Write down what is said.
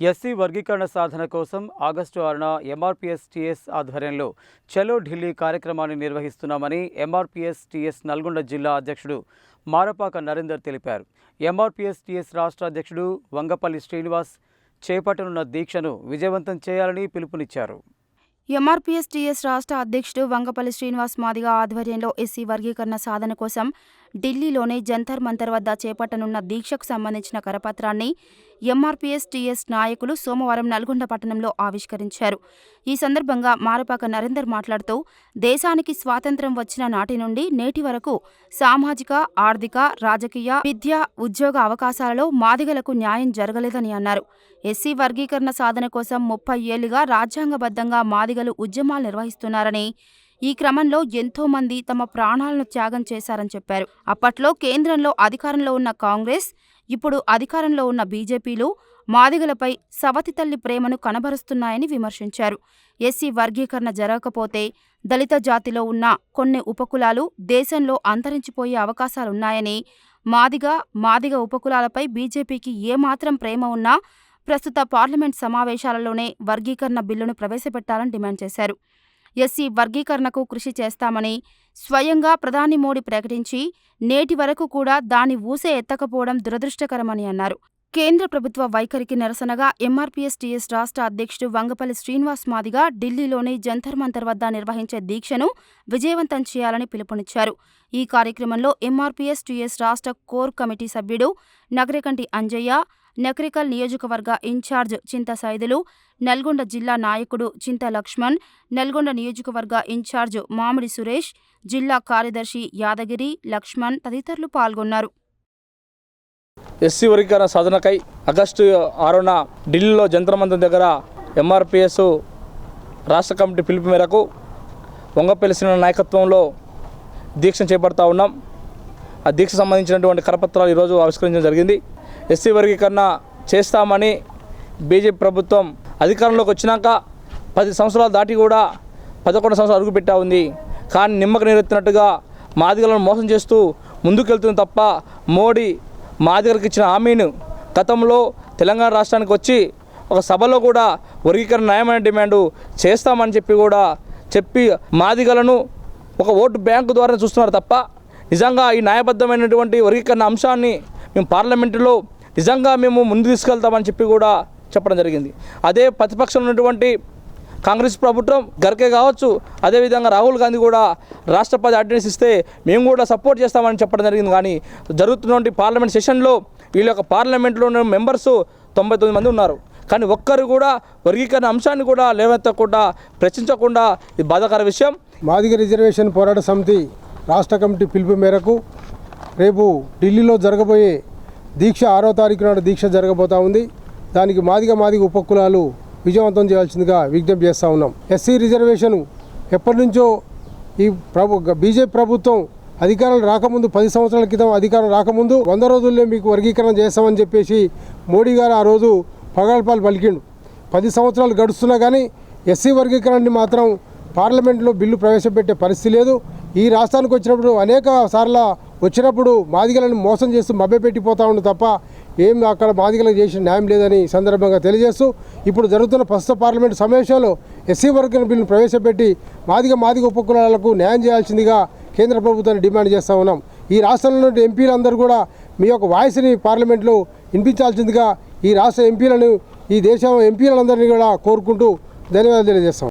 SC వర్గీకరణ సాధన కోసం August ఆరున ఎంఆర్పిఎస్ టీఎస్ ఆధ్వర్యంలో చలో ఢిల్లీ కార్యక్రమాన్ని నిర్వహిస్తున్నామని ఎంఆర్పిఎస్ టీఎస్ నల్గొండ జిల్లా అధ్యక్షుడు మారపాక నరేందర్ తెలిపారు. ఎంఆర్పిఎస్టిఎస్ రాష్ట్ర అధ్యక్షుడు వంగపల్లి శ్రీనివాస్ చేపట్టనున్న దీక్షను విజయవంతం చేయాలని పిలుపునిచ్చారు. ఎంఆర్పీఎస్టీఎస్ రాష్ట్ర అధ్యక్షుడు వంగపల్లి శ్రీనివాస్ మాదిగ ఆధ్వర్యంలో ఎస్సీ వర్గీకరణ సాధన కోసం ఢిల్లీలోని జంతర్ మంతర్ వద్ద చేపట్టనున్న దీక్షకు సంబంధించిన కరపత్రాన్ని ఎంఆర్పీఎస్టీఎస్ నాయకులు సోమవారం నల్గొండ పట్టణంలో ఆవిష్కరించారు. ఈ సందర్భంగా మారపాక నరేందర్ మాట్లాడుతూ దేశానికి స్వాతంత్ర్యం వచ్చిన నాటి నుండి నేటి వరకు సామాజిక ఆర్థిక రాజకీయ విద్య ఉద్యోగ అవకాశాలలో మాదిగలకు న్యాయం జరగలేదని అన్నారు. ఎస్సీ వర్గీకరణ సాధన కోసం ముప్పై ఏళ్ళుగా రాజ్యాంగబద్ధంగా మాదిగలు ఉద్యమాలు నిర్వహిస్తున్నారని ఈ క్రమంలో ఎంతో మంది తమ ప్రాణాలను త్యాగం చేశారని చెప్పారు. అప్పట్లో కేంద్రంలో అధికారంలో ఉన్న కాంగ్రెస్ ఇప్పుడు అధికారంలో ఉన్న బీజేపీలు మాదిగలపై సవతి తల్లి ప్రేమను కనబరుస్తున్నాయని విమర్శించారు. ఎస్సీ వర్గీకరణ జరగకపోతే దళిత జాతిలో ఉన్న కొన్ని ఉపకులాలు దేశంలో అంతరించిపోయే అవకాశాలున్నాయని మాదిగ మాదిగ ఉపకులాలపై బీజేపీకి ఏమాత్రం ప్రేమ ఉన్నా ప్రస్తుత పార్లమెంట్ సమావేశాలలోనే వర్గీకరణ బిల్లును ప్రవేశపెట్టాలని డిమాండ్ చేశారు. ఎస్సీ వర్గీకరణకు కృషి చేస్తామని స్వయంగా ప్రధాని మోడీ ప్రకటించి నేటి వరకు కూడా దాని ఊసే ఎత్తకపోవడం దురదృష్టకరమని అన్నారు. కేంద్ర ప్రభుత్వ వైఖరికి నిరసనగా ఎంఆర్పీఎస్టీఎస్ రాష్ట్ర అధ్యక్షుడు వంగపల్లి శ్రీనివాస్ మాదిగా ఢిల్లీలోని జంతర్ మంతర్ వద్ద నిర్వహించే దీక్షను విజయవంతం చేయాలని పిలుపునిచ్చారు. ఈ కార్యక్రమంలో ఎంఆర్పీఎస్టీఎస్ రాష్ట్ర కోర్ కమిటీ సభ్యుడు నగరకంటి అంజయ్య నక్రికల్ నియోజకవర్గ ఇన్ఛార్జ్ చింత సైదులు నల్గొండ జిల్లా నాయకుడు చింత లక్ష్మణ్ నల్గొండ నియోజకవర్గ ఇన్ఛార్జ్ మామిడి సురేష్ జిల్లా కార్యదర్శి యాదగిరి లక్ష్మణ్ తదితరులు పాల్గొన్నారు. ఎస్సీ వర్గీకరణ సాధనకై ఆగస్టు ఆరున ఢిల్లీలో జంత్రమంత్రం దగ్గర ఎంఆర్పిఎస్ రాష్ట్ర కమిటీ పిలుపు మేరకు వంగపల్లి నాయకత్వంలో దీక్ష చేపడతా ఉన్నాం. ఆ దీక్ష సంబంధించినటువంటి కరపత్రాలు ఈరోజు ఆవిష్కరించడం జరిగింది. ఎస్సీ వర్గీకరణ చేస్తామని బీజేపీ ప్రభుత్వం అధికారంలోకి వచ్చినాక పది సంవత్సరాలు దాటి కూడా పదకొండు సంవత్సరాలు అడుగుపెట్టా ఉంది. కానీ నిమ్మక నీరెత్తినట్టుగా మాదిగలను మోసం చేస్తూ ముందుకెళ్తుంది తప్ప మోడీ మాదిగలకు ఇచ్చిన హామీను గతంలో తెలంగాణ రాష్ట్రానికి వచ్చి ఒక సభలో కూడా వర్గీకరణ న్యాయమైన డిమాండు చేస్తామని చెప్పి కూడా చెప్పి మాదిగలను ఒక ఓటు బ్యాంకు ద్వారా చూస్తున్నారు తప్ప నిజంగా ఈ న్యాయబద్ధమైనటువంటి వర్గీకరణ అంశాన్ని మేము పార్లమెంటులో నిజంగా మేము ముందు తీసుకెళ్తామని చెప్పి కూడా చెప్పడం జరిగింది. అదే ప్రతిపక్షం ఉన్నటువంటి కాంగ్రెస్ ప్రభుత్వం గర్కే కావచ్చు అదేవిధంగా రాహుల్ గాంధీ కూడా రాష్ట్రపతి అడ్రస్ ఇస్తే మేము కూడా సపోర్ట్ చేస్తామని చెప్పడం జరిగింది. కానీ జరుగుతున్నటువంటి పార్లమెంట్ సెషన్లో వీళ్ళ యొక్క పార్లమెంట్లో ఉన్న మెంబర్స్ తొంభై తొమ్మిది మంది ఉన్నారు. కానీ ఒక్కరు కూడా వర్గీకరణ అంశాన్ని కూడా లేవెత్తకుండా ప్రశ్నించకుండా ఇది బాధాకర విషయం. మాదిగ రిజర్వేషన్ పోరాట సమితి రాష్ట్ర కమిటీ పిలుపు మేరకు రేపు ఢిల్లీలో జరగబోయే దీక్ష ఆరో తారీఖు నాడు దీక్ష జరగబోతా ఉంది. దానికి మాదిగ మాదిగ ఉపకులాలు విజయవంతం చేయాల్సిందిగా విజ్ఞప్తి చేస్తూ ఉన్నాం. ఎస్సీ రిజర్వేషన్ ఎప్పటి నుంచో ఈ ప్రభు బీజేపీ ప్రభుత్వం అధికారం రాకముందు పది సంవత్సరాల క్రితం అధికారం రాకముందు వంద రోజుల్లో మీకు వర్గీకరణ చేస్తామని చెప్పేసి మోడీ గారు ఆ రోజు పగాల్పాలు పలికిండు. పది సంవత్సరాలు గడుస్తున్నా కానీ ఎస్సీ వర్గీకరణని మాత్రం పార్లమెంట్లో బిల్లు ప్రవేశపెట్టే పరిస్థితి లేదు. ఈ రాష్ట్రానికి వచ్చినప్పుడు అనేక సార్ల వచ్చినప్పుడు మాదిగలను మోసం చేస్తూ మభ్యపెట్టిపోతా ఉండు తప్ప ఏం అక్కడ మాదిగలకు చేసిన న్యాయం లేదని సందర్భంగా తెలియజేస్తూ ఇప్పుడు జరుగుతున్న ప్రస్తుత పార్లమెంట్ సమావేశంలో ఎస్సీ వర్గం బిల్లును ప్రవేశపెట్టి మాదిగ మాదిగ ఉపకులాలకు న్యాయం చేయాల్సిందిగా కేంద్ర ప్రభుత్వాన్ని డిమాండ్ చేస్తూ ఉన్నాం. ఈ రాష్ట్రంలో ఎంపీలందరూ కూడా మీ యొక్క వాయిస్ని పార్లమెంట్లో వినిపించాల్సిందిగా ఈ రాష్ట్ర ఎంపీలను ఈ దేశం ఎంపీలందరినీ కూడా కోరుకుంటూ ధన్యవాదాలు తెలియజేస్తాం.